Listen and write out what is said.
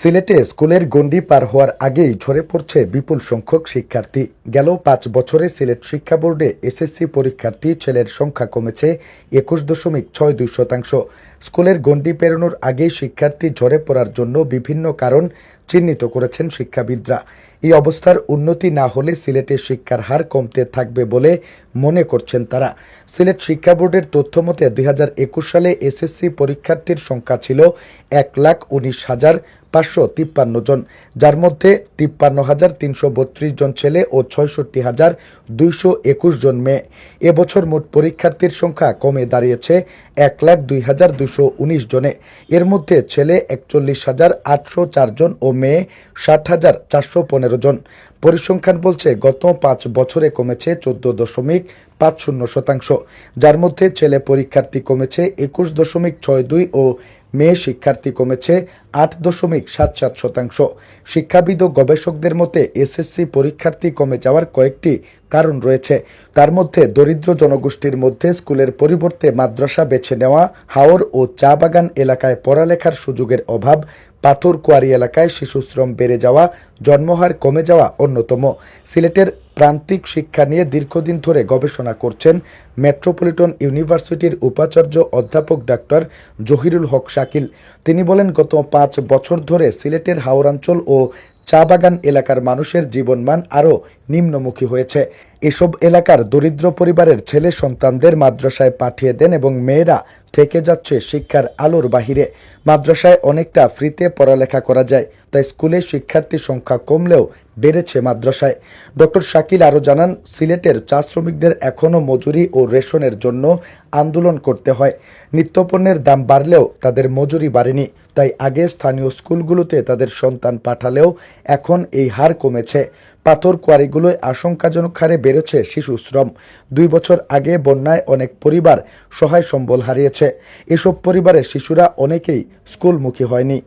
সিলেটে স্কুলের গণ্ডি পার হওয়ার আগেই ঝরে পড়ছে বিপুল সংখ্যক শিক্ষার্থী। গেল পাঁচ বছরে সিলেট শিক্ষা বোর্ডে এসএসসি পরীক্ষার্থী ছেলের সংখ্যা কমেছে একুশ দশমিক ছয় দুই শতাংশ। স্কুলের গণ্ডি পেরোনোর আগেই শিক্ষার্থী ঝরে পড়ার জন্য বিভিন্ন কারণ চিহ্নিত করেছেন শিক্ষাবিদরা। এই অবস্থার উন্নতি না হলে সিলেটে শিক্ষার হার কমতে থাকবে বলে মনে করছেন তারা। সিলেট শিক্ষা বোর্ডের তথ্য মতে, দুই হাজার একুশ সালে এসএসসি পরীক্ষার্থীর সংখ্যা ছিল এক লাখ উনিশ হাজার পাঁচশো তিপ্পান্ন জন, যার মধ্যে তিপ্পান্ন হাজার তিনশো বত্রিশ জন ছেলে ও ছয়ষট্টি হাজার দুইশো একুশ জন মেয়ে। এবছর মোট পরীক্ষার্থীর সংখ্যা কমে দাঁড়িয়েছে এক লাখ দুই হাজার দুশো উনিশ জনে। এর মধ্যে ছেলে একচল্লিশ হাজার আটশো চার জন ও মেয়ে ষাট হাজার চারশো পনেরো জন। পরিসংখ্যান বলছে গত পাঁচ বছরে কমেছে চোদ্দ দশমিক পাঁচ শূন্য শতাংশ। যার মধ্যে ছেলে পরীক্ষার্থী কমেছে একুশ দশমিক ছয় দুই ও মেয়ে শিক্ষার্থী কমেছে আট দশমিক সাত সাত শতাংশ। শিক্ষাবিদ ও গবেষকদের মতে এসএসসি পরীক্ষার্থী কমে যাওয়ার কয়েকটি কারণ রয়েছে। তার মধ্যে দরিদ্র জনগোষ্ঠীর মধ্যে স্কুলের পরিবর্তে মাদ্রাসা বেছে নেওয়া, হাওর ও চা বাগান এলাকায় পড়ালেখার সুযোগের অভাব, পাথর কোয়ারি এলাকায় শিশুশ্রম বেড়ে যাওয়া, জন্মহার কমে যাওয়া অন্যতম। সিলেটের প্রান্তিক শিক্ষা নিয়ে দীর্ঘদিন ধরে গবেষণা করছেন মেট্রোপলিটন ইউনিভার্সিটির উপাচার্য অধ্যাপক ডাক্তার জহিরুল হক শাকিল। তিনি বলেন, গত পাঁচ বছর ধরে সিলেটের হাওরাঞ্চল ও চা বাগান এলাকার মানুষের জীবনমান আরও নিম্নমুখী হয়েছে। এসব এলাকার দরিদ্র পরিবারের ছেলে সন্তানদের মাদ্রাসায় পাঠিয়ে দেন এবং মেয়েরা থেকে যাচ্ছে শিক্ষার আলোর বাহিরে। মাদ্রাসায় অনেকটা ফ্রিতে পড়ালেখা করা যায়, তাই স্কুলে শিক্ষার্থীর সংখ্যা কমলেও বেড়েছে মাদ্রাসায়। ডক্টর শাকিল আরও জানান, সিলেটের চা শ্রমিকদের এখনও মজুরি ও রেশনের জন্য আন্দোলন করতে হয়। নিত্যপণ্যের দাম বাড়লেও তাদের মজুরি বাড়েনি। তাই আগে স্থানীয় স্কুলগুলোতে তাদের সন্তান পাঠালেও এখন এই হার কমেছে। পাথর কোয়ারিগুলোয় আশঙ্কাজনক হারে বেড়েছে শিশু শ্রম। দুই বছর আগে বন্যায় অনেক পরিবার সহায় সম্বল হারিয়েছে। এসব পরিবারের শিশুরা অনেকেই স্কুলমুখী হয়নি।